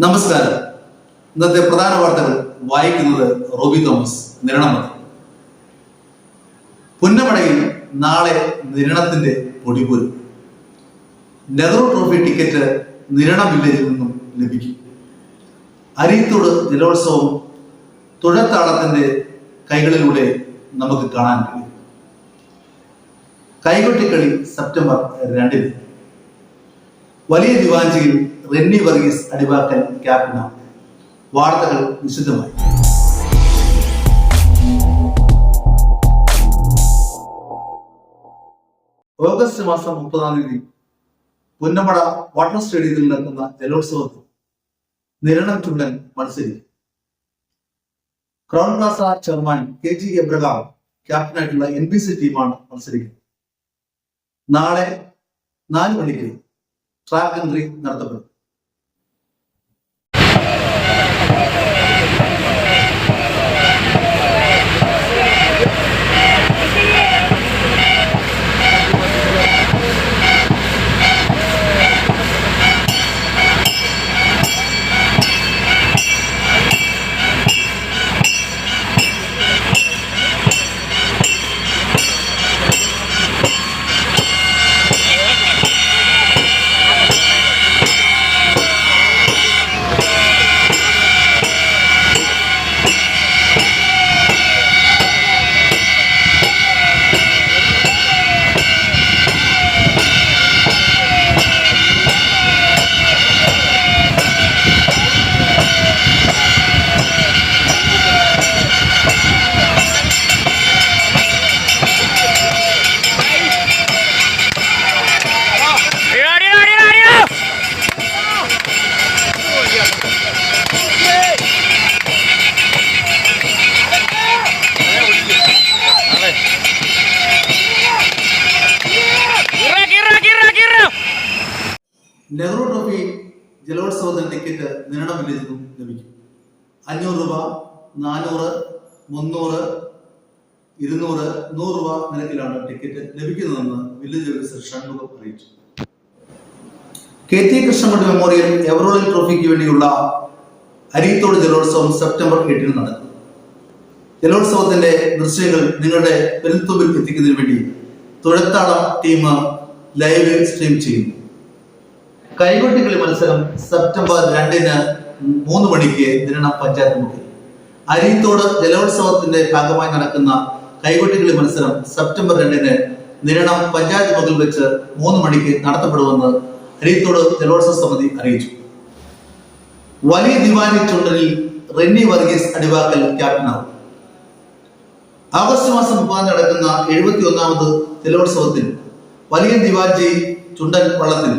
നമസ്കാരം. ഇന്നത്തെ പ്രധാന വാർത്തകൾ വായിക്കുന്നത് റോബി തോമസ് നിരണമതി പുന്നമടയിൽ നാളെ നിരണത്തിന്റെ പൊടിപൊരു. നെഹ്റു ട്രോഫി ടിക്കറ്റ് നിരണ വില്ലേജിൽ നിന്നും ലഭിക്കും. അരിത്തോട് ജലോത്സവം തുഴത്താളത്തിന്റെ കൈകളിലൂടെ നമുക്ക് കാണാൻ കഴിയും. കൈകൊട്ടിക്കളി സെപ്റ്റംബർ രണ്ടിന്. വലിയ ദിവാഞ്ചിയിൽ റെന്നി വർഗീസ് അടിവാക്കൽ ക്യാപ്റ്റനാണ് വാർത്തകൾ വിശദമായി. ഓഗസ്റ്റ് മാസം മുപ്പതാം തീയതി പുന്നമട വാട്ടർ സ്റ്റേഡിയത്തിൽ നടക്കുന്ന ജലോത്സവത്തിൽ നിരണം ചുണ്ടൻ മത്സരിക്കും. Crown Plaza chairman K G Abraham ക്യാപ്റ്റനായിട്ടുള്ള N B C ടീമാണ് മത്സരിക്കുന്നത്. നാളെ നാല് മണിക്ക് ട്രാക്ക് എൻട്രി നടത്തപ്പെടും. നെഹ്റു ട്രോഫി ജലോത്സവത്തിന് ടിക്കറ്റ് നിരണം ലഭിക്കും. അഞ്ഞൂറ് രൂപ നാനൂറ് മുന്നൂറ് ഇരുന്നൂറ് നൂറ് രൂപ നിരക്കിലാണ് ടിക്കറ്റ് ലഭിക്കുന്നതെന്ന് വില്ലേജ് ഓഫീസർ ഷൺമുഖം അറിയിച്ചു. കെ ടി കൃഷ്ണൻകുട്ടി മെമ്മോറിയൽ എവറോളിൽ ട്രോഫിക്ക് വേണ്ടിയുള്ള അരിത്തോട് ജലോത്സവം സെപ്റ്റംബർ എട്ടിന് നടക്കും. ജലോത്സവത്തിന്റെ ദൃശ്യങ്ങൾ നിങ്ങളുടെ വെൽത്തുമ്പിൽ എത്തിക്കുന്നതിന് വേണ്ടി തുഴത്താളം ടീം ലൈവ് സ്ട്രീം ചെയ്യുന്നു. കൈകൊട്ടിക്കളി മത്സരം സെപ്റ്റംബർ രണ്ടിന് മൂന്ന് മണിക്ക് ദിരണം പഞ്ചായത്ത് മുഖ്യ അരിയത്തോട് ജലോത്സവത്തിന്റെ ഭാഗമായി നടക്കുന്ന കൈകൊട്ടിക്കളി മത്സരം സെപ്റ്റംബർ രണ്ടിന് നിരണം പഞ്ചായത്ത് മുതൽ വെച്ച് മൂന്ന് മണിക്ക് നടത്തപ്പെടുമെന്ന് അരിയത്തോട് ജലോത്സവ സമിതി അറിയിച്ചു. വലിയ ദിവാനി ചുണ്ടലിൽ റെന്നി വർഗീസ് അടിവാക്കൽ ക്യാപ്റ്റനാകും ആഗസ്റ്റ് മാസം മുപ്പത് നടക്കുന്ന എഴുപത്തി ഒന്നാമത് ജലോത്സവത്തിൽ വലിയ ദിവാജി ചുണ്ടൻ വള്ളത്തിൽ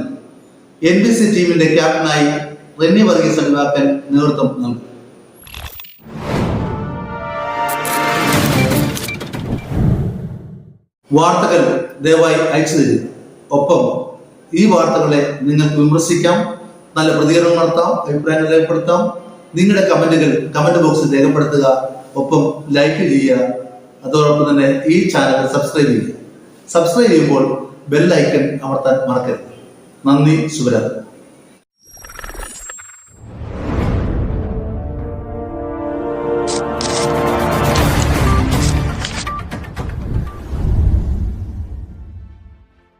എൻ ബി സി ടീമിന്റെ ക്യാപ്റ്റനായി റെന്നി വർഗീസ് അണിവാക്കൻ നേതൃത്വം നൽകും. വാർത്തകൾ ദയവായി അയച്ചു തരിക ഒപ്പം ഈ വാർത്തകളെ നിങ്ങൾക്ക് വിമർശിക്കാം. നല്ല പ്രതികരണം നടത്താം അഭിപ്രായങ്ങൾ രേഖപ്പെടുത്താം. നിങ്ങളുടെ കമന്റുകൾ കമന്റ് ബോക്സിൽ രേഖപ്പെടുത്തുക. ഒപ്പം ലൈക്ക് ചെയ്യുക. അതോടൊപ്പം തന്നെ ഈ ചാനൽ സബ്സ്ക്രൈബ് ചെയ്യുക. സബ്സ്ക്രൈബ് ചെയ്യുമ്പോൾ ബെൽ ഐക്കൺ അമർത്താൻ മറക്കരുത്. നന്ദി ശുഭരാത്രി.